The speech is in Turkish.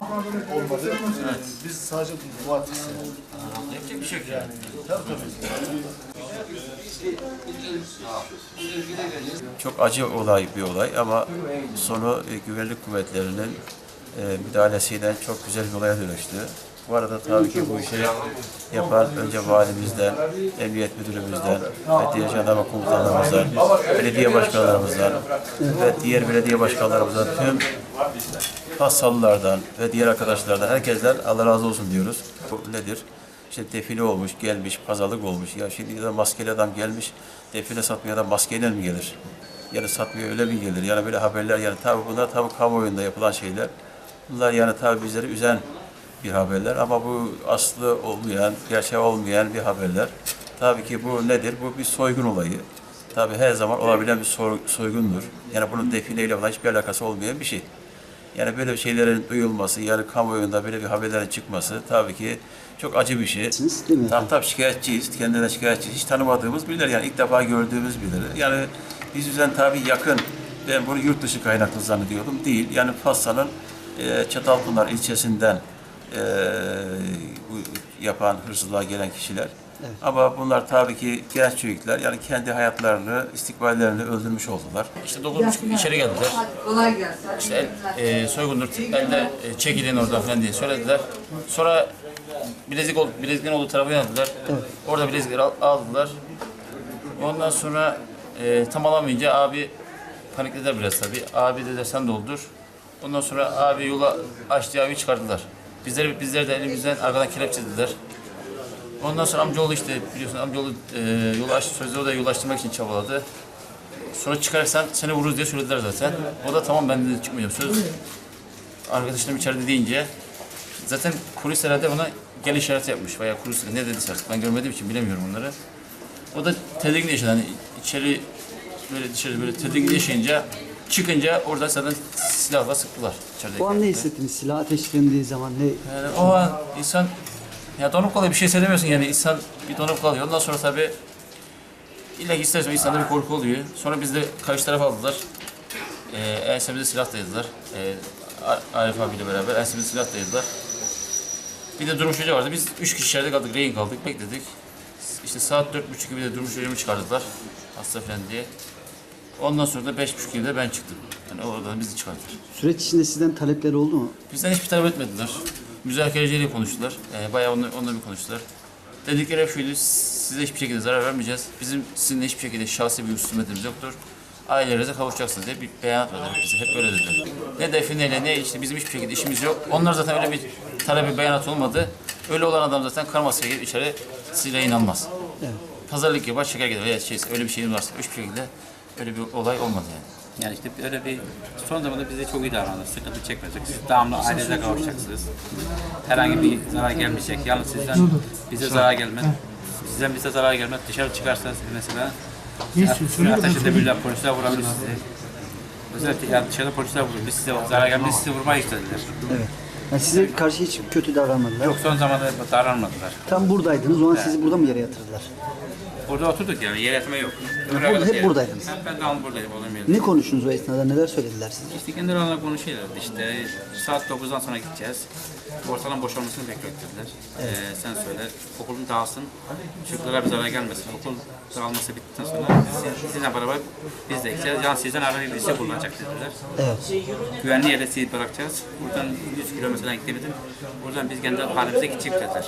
olmadı. Biz sadece muhatiriz yani. Yapacak bir şey yok yani. Tabii tabii. Çok acı olay bir olay ama sonu e, güvenlik kuvvetlerinin e, müdahalesiyle çok güzel bir olaya dönüştü. Bu arada tabii ki bu işi yapan önce valimizden, emniyet müdürümüzden ve diğer jandarma komutanlarımızdan, belediye başkanlarımızdan ve diğer belediye başkanlarımızdan tüm Fassalılardan ve diğer arkadaşlardan herkesten Allah razı olsun diyoruz. Bu nedir? İşte defile olmuş, gelmiş, pazarlık olmuş. Ya şimdi da maskeli adam gelmiş, defile satmaya da maskeyle mi gelir? Yani satmaya öyle mi gelir? Yani böyle haberler yani tabii bunlar tabii kamuoyunda yapılan şeyler. Bunlar yani tabii bizleri üzen bir haberler ama bu aslı olmayan, gerçeği olmayan bir haberler. Tabii ki bu nedir? Bu bir soygun olayı. Tabii her zaman olabilen bir soy- soygundur. Yani bunun defileyle falan hiçbir alakası olmayan bir şey. Yani böyle şeylerin duyulması, yani kamuoyunda böyle bir haberlerin çıkması tabii ki çok acı bir şey. Siz değil mi? Tam tabii şikayetçiyiz, kendilerine şikayetçiyiz. Hiç tanımadığımız birileri yani ilk defa gördüğümüz birileri. Yani biz yüzden tabii yakın, ben bunu yurt dışı kaynaklı zannediyordum. Değil, yani Fassa'nın e, Çatalpınar ilçesinden e, bu yapan hırsızlığa gelen kişiler. Ama bunlar tabii ki genç çocuklar yani kendi hayatlarını, istikballerini öldürmüş oldular. İşte dokuz buçuk içeri geldiler. Kolay gelsin. İşte el, e, soygundur, elde e, çekilin oradan falan diye söylediler. Sonra bilezik ol, bileziklerin olduğu tarafa geldiler. Orada bilezikleri al- aldılar. Ondan sonra e, tam alamayınca abi paniklediler biraz tabii. Abi dediler sen doldur. Ondan sonra abi yola açtı abi çıkardılar. Bizleri, bizleri de elimizden arkadan kelepçelediler. Ondan sonra amcaoğlu işte biliyorsun amcaoğlu e, yolu aç, sözde o da yolu açtırmak için çabaladı. Sonra çıkarsan seni vururuz diye söylediler zaten. O da tamam ben de çıkmayacağım söz. Arkadaşlarım içeride deyince zaten kulis herhalde ona gel işareti yapmış veya kulis ne dediyse artık ben görmediğim için bilemiyorum onları. O da tedirgin yaşadı hani içeri böyle dışarı böyle tedirgin yaşayınca çıkınca orada zaten silahla sıktılar. O an ne hissettiniz? Silah ateşlendiği zaman ne? Yani o an insan ya donup kalıyor bir şey söylemiyorsun yani insan bir donup kalıyor. Ondan sonra tabii illa ki istersen insanda bir korku oluyor. Sonra biz de karşı taraf aldılar. Ee, ensemize silah dayadılar. Ee, Arif abiyle beraber ensemize silah dayadılar. Bir de Durmuş Hoca vardı. Biz üç kişi içeride kaldık, rehin kaldık, bekledik. İşte saat dört buçuk gibi de Durmuş Hoca'mı çıkardılar. Hasta falan diye. Ondan sonra da beş buçuk gibi de ben çıktım. Yani oradan bizi çıkardılar. Süreç içinde sizden talepleri oldu mu? Bizden hiçbir talep etmediler. Müzakereciyle konuştular. Ee, bayağı onunla, onunla bir konuştular. Dedikleri hep şuydu, size hiçbir şekilde zarar vermeyeceğiz. Bizim sizinle hiçbir şekilde şahsi bir husumetimiz yoktur. Ailelerinize kavuşacaksınız diye bir beyanat verdiler bize. Hep böyle dediler. Ne defineyle ne işte bizim hiçbir şekilde işimiz yok. Onlar zaten öyle bir talebi beyanat olmadı. Öyle olan adam zaten karmasaya gelip içeri silah inanmaz. Pazarlık yapar, çeker gider. Veya şey, öyle bir şeyin varsa hiçbir şekilde öyle bir olay olmadı yani. Yani işte öyle bir son zamanlarda bize çok iyi davranır, sıkıntı çekmeyecek. Siz devamlı ailenize kavuşacaksınız. Herhangi bir zarar gelmeyecek. Yalnız sizden bize zarar gelmez. Sizden bize zarar gelmez. Dışarı çıkarsanız mesela ateş edebilirler, polisler vurabilir sizi. Özellikle yani dışarıda polisler vurur. Biz size zarar gelmez, sizi vurmayı istediler. Evet. Yani size karşı hiç kötü davranmadılar. Yok son zamanlarda davranmadılar. Tam buradaydınız. O an sizi burada mı yere yatırdılar? Burada oturduk yani, yer etme yok. burada- hep buradaydınız. Ben, ben de alın buradaydım, oğlum yerim. Ne konuştunuz o esnada? Neler söylediler size? İşte kendi aralarında konuşuyorlardı işte saat 9'dan sonra gideceğiz. Ortadan boşalmasını beklettiler. Ee, sen söyle okulun dağılsın, çocuklara bir zarar gelmesin. Okul dağılması bittikten sonra siz, sizinle beraber biz de gideceğiz. Yani sizden aranızda lise kullanacak dediler. Evet. Güvenli yere sizi bırakacağız. Buradan 100 kilometreden gidemedim. Buradan biz kendi halimize gidecek dediler.